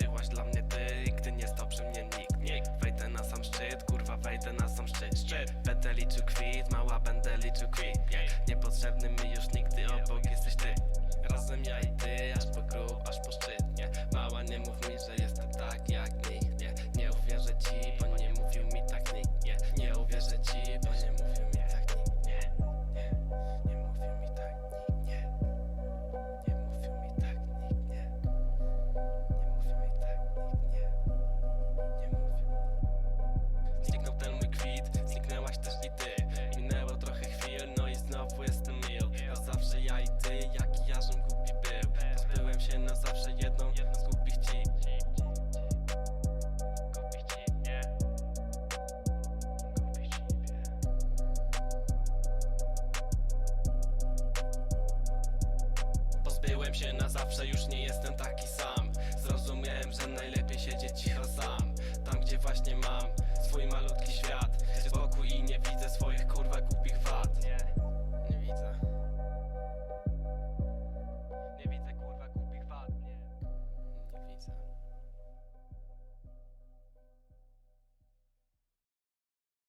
byłaś dla mnie ty I gdy nie stał przy mnie nikt, Wejdę na sam szczyt, kurwa wejdę na sam szczyt, szczyt. Będę liczył kwit, mała będę liczył kwit Nie Byłem się na zawsze, już nie jestem taki sam. Zrozumiałem, że najlepiej siedzieć cicho sam. Tam gdzie właśnie mam swój malutki świat. Spokój i nie